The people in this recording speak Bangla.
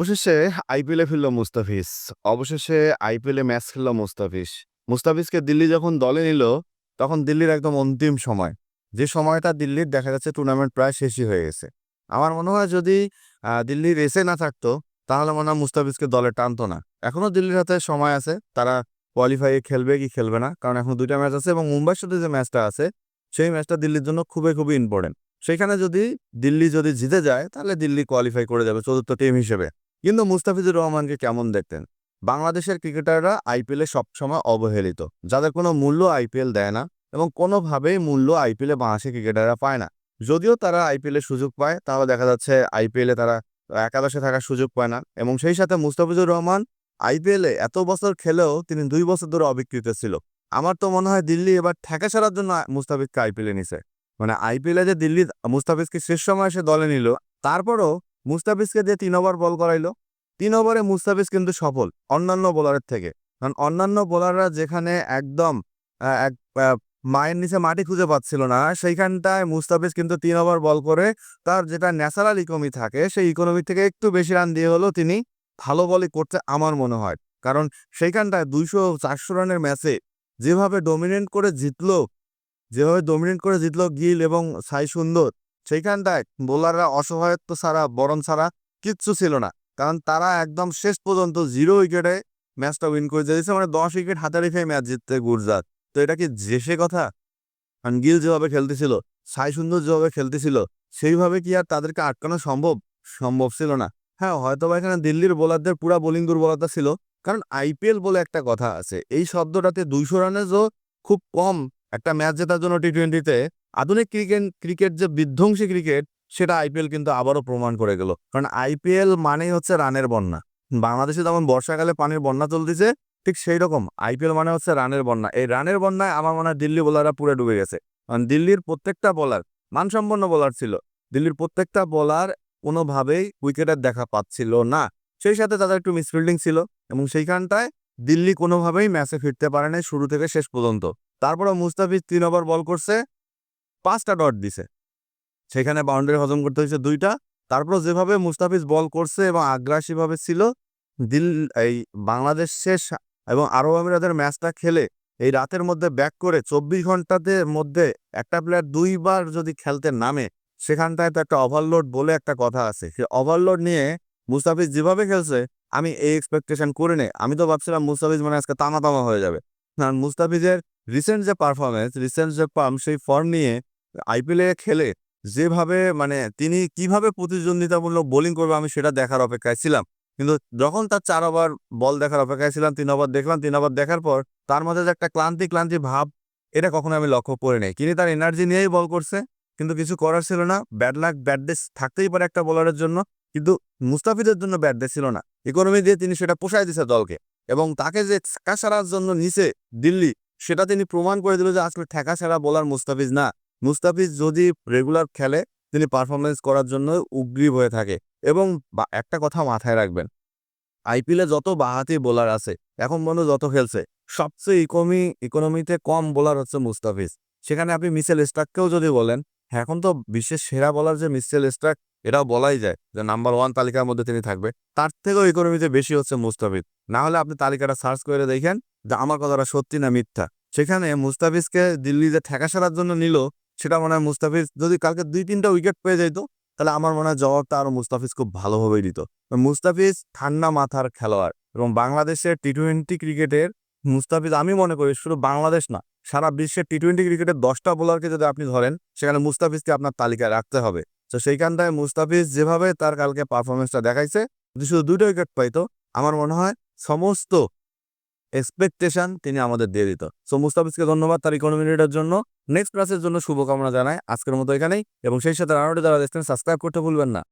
অবশেষে আইপিএলে ফিরল মুস্তাফিজ। অবশেষে আইপিএলে ম্যাচ খেলল মুস্তাফিজ। মুস্তাফিজকে দিল্লি যখন দলে নিল, তখন দিল্লির একদম অন্তিম সময়। যে সময়টা দিল্লির দেখা যাচ্ছে টুর্নামেন্ট প্রায় শেষই হয়ে গেছে। আমার মনে হয় যদি দিল্লি রেসে না থাকতো, তাহলে মনে হয় মুস্তাফিজকে দলে টানতো না। এখনও দিল্লির হাতে সময় আছে, তারা কোয়ালিফাই খেলবে কি খেলবে না, কারণ এখন দুইটা ম্যাচ আছে এবং মুম্বাইয়ের সাথে যে ম্যাচটা আছে, সেই ম্যাচটা দিল্লির জন্য খুবই খুবই ইম্পর্টেন্ট সেখানে যদি দিল্লি যদি জিতে যায়, তাহলে দিল্লি কোয়ালিফাই করে যাবে চতুর্থ টিম হিসেবে। কিন্তু মুস্তাফিজুর রহমানকে কেমন দেখতেন? বাংলাদেশের ক্রিকেটাররা আইপিএলে সবসময় অবহেলিত। যাদের কোনো মূল্য আইপিএল দেয় না এবং কোনোভাবেই মূল্য আইপিএলে বাংলাদেশের ক্রিকেটাররা পায় না। যদিও তারা আইপিএলে সুযোগ পায়, তাহলে দেখা যাচ্ছে আইপিএলে তারা একাদশে থাকার সুযোগ পায় না। এবং সেই সাথে মুস্তাফিজুর রহমান আইপিএলে এত বছর খেলেও তিনি দুই বছর ধরে অবিকৃত ছিল। আমার তো মনে হয় দিল্লি এবার ঠেকা ছাড়ার জন্য মুস্তাফিজকে আইপিএলে নিছে। মানে আইপিএলে যে দিল্লি মুস্তাফিজকে শেষ সময় এসে দলে নিল, তারপরও মুস্তাফিজকে দিয়ে তিন ওভার বল করাইল। তিন ওভারে মুস্তাফিজ কিন্তু সফল, অন্যান্য বোলারের থেকে। কারণ অন্যান্য বোলাররা যেখানে একদম এক মায়ের নিচে মাটি খুঁজে পাচ্ছিল না, সেইখানটায় মুস্তাফিজ কিন্তু তিন ওভার বল করে তার যেটা ন্যাচারাল ইকোনমি থাকে, সেই ইকোনমি থেকে একটু বেশি রান দিয়ে হলেও তিনি ভালো বলই করতে আমার মনে হয়। কারণ সেইখানটায় দুইশো চারশো রানের ম্যাচে যেভাবে ডমিনেট করে জিতলো, যেভাবে ডমিনেট করে জিতলো গিল এবং সাই সুন্দর সেইখানটায় বোলাররা অসহায়ত্ব ছাড়া, বরণ ছাড়া কিচ্ছু ছিল না। কারণ তারা একদম শেষ পর্যন্ত জিরো উইকেটে ম্যাচটা উইন করে দিয়েছে। মানে দশ উইকেট হাতে রেখে ম্যাচ জিততে গুজরাট তো এটা কি জেসে কথা? গিল যেভাবে খেলতেছিল সাই সুন্দর যেভাবে খেলতেছিল, সেইভাবে কি আর তাদেরকে আটকানো সম্ভব? সম্ভব ছিল না। হ্যাঁ হয়তো বা এখানে দিল্লির বোলারদের পুরা বোলিং দুর্বলতা ছিল। কারণ আইপিএল বলে একটা কথা আছে, এই শব্দটাতে দুইশো রানের যে খুব কম একটা ম্যাচ জেতার জন্য টি টোয়েন্টিতে আধুনিক ক্রিকেট ক্রিকেট যে বিধ্বংসী ক্রিকেট, সেটা আইপিএল কিন্তু আবারও প্রমাণ করে গেল। কারণ আইপিএল মানেই হচ্ছে রানের বন্যা। বাংলাদেশে যেমন বর্ষাকালে পানির বন্যা চলতেছে, ঠিক সেই রকম আইপিএল মানে হচ্ছে রানের বন্যা। এই রানের বন্যায় আমার মনে হয় দিল্লি বোলাররা পুরো ডুবে গেছে। কারণ দিল্লির প্রত্যেকটা বলার, মানসম্পন্ন বোলার ছিল, দিল্লির প্রত্যেকটা বোলার কোনোভাবেই উইকেটের দেখা পাচ্ছিল না। সেই সাথে তাদের একটু মিসফিল্ডিং ছিল এবং সেইখানটায় দিল্লি কোনোভাবেই ম্যাচে ফিরতে পারে নাই শুরু থেকে শেষ পর্যন্ত। তারপরে মুস্তাফিজ তিন ওভার বল করছে পাঁচটা ডট দিছে। সেখানে বাউন্ডারি হজম করতে হয়েছে দুইটা। তারপর যেভাবে মুস্তাফিজ বল করছে এবং আগ্রাসীভাবে ছিল, দিল, এই বাংলাদেশ শেষ এবং আরব আমিরাতের ম্যাচটা খেলে এই রাতের মধ্যে ব্যাক করে চব্বিশ ঘন্টাতে মধ্যে একটা প্লেয়ার দুইবার যদি খেলতে নামে, সেখানটায় তো একটা ওভারলোড বলে একটা কথা আছে। সে ওভারলোড নিয়ে মুস্তাফিজ যেভাবে খেলছে, আমি এই এক্সপেকটেশন করে নেই। আমি তো ভাবছিলাম মুস্তাফিজ মানে আজকে তামা তামা হয়ে যাবে। কারণ মুস্তাফিজের রিসেন্ট যে পারফরমেন্স রিসেন্ট যে পাম সেই ফর্ম নিয়ে আইপিএলে খেলে যেভাবে মানে তিনি কীভাবে প্রতিদ্বন্দ্বিতামূলক বোলিং করবে আমি সেটা দেখার অপেক্ষায় ছিলাম। কিন্তু যখন তার চার ওভার বল দেখার অপেক্ষায় ছিলাম, তিন ওভার দেখলাম, তিন ওভার দেখার পর তার মধ্যে যে একটা ক্লান্তি ক্লান্তি ভাব, এটা কখনো আমি লক্ষ্য করে নেই। তিনি তার এনার্জি নিয়েই বল করছে, কিন্তু কিছু করার ছিল না। ব্যাড লাক ব্যাড ডে থাকতেই পারে একটা বোলারের জন্য, কিন্তু মুস্তাফিজের জন্য ব্যাড ডে ছিল না। ইকোনমি দিয়ে তিনি সেটা পোষায় দিছে দলকে এবং তাকে যে ছাড়ার জন্য নিচে দিল্লি সেটা তিনি প্রমাণ করে দিল যে আসলে ঠেকা ছাড়া বোলার মুস্তাফিজ না। মুস্তাফিজ যদি রেগুলার খেলে তিনি পারফরমেন্স করার জন্য উগ্রীব হয়ে থাকে। এবং একটা কথা মাথায় রাখবেন আইপিএলে যত বাহাতি বোলার আছে এখন পর্যন্ত যত খেলছে সবচেয়ে ইকোনমি ইকোনমিতে কম বোলার হচ্ছে মুস্তাফিজ। সেখানে আপনি মিসেল স্টাককেও যদি বলেন হ্যাঁ, এখন তো বিশ্বের সেরা বোলার যে মিসেল স্টাক এটাও বলাই যায় যে নাম্বার ওয়ান তালিকার মধ্যে তিনি থাকবে। তার থেকেও ইকোনমিতে বেশি হচ্ছে মুস্তাফিজ। না হলে আপনি তালিকাটা সার্চ করে দেখেন যে আমার কথাটা সত্যি না মিথ্যা। সেখানে মুস্তাফিজকে দিল্লিতে ঠেকা জন্য নিল, সেটা মনে হয় মুস্তাফিজ, যদি কালকে দুই, তিনটা উইকেট পেয়ে যেত, তাহলে আমার মনে হয় জবাবটা আরও মুস্তাফিজ খুব ভালোভাবেই দিত। মুস্তাফিজ ঠান্ডা মাথার খেলোয়াড় এবং বাংলাদেশের টি টোয়েন্টি ক্রিকেটের মুস্তাফিজ, আমি মনে করি শুধু বাংলাদেশ না, সারা বিশ্বের টি টোয়েন্টি ক্রিকেটের দশটা বোলারকে যদি আপনি ধরেন, সেখানে মুস্তাফিজকে আপনার তালিকায় রাখতে হবে। তো সেইখানটায় মুস্তাফিজ যেভাবে তার কালকে পারফরমেন্সটা দেখাইছে, যদি শুধু দুইটা উইকেট পাইতো, আমার মনে হয় সমস্ত এক্সপেকটেশন তিনি আমাদের দিয়ে দিত। সো মুস্তাফিজকে ধন্যবাদ তার ইকোনমি রেটের জন্য। নেক্সট ক্লাসের জন্য শুভকামনা জানাই। আজকের মতো এখানেই। এবং সেই সাথে আরও যারা দেখছেন সাবস্ক্রাইব করতে ভুলবেন না।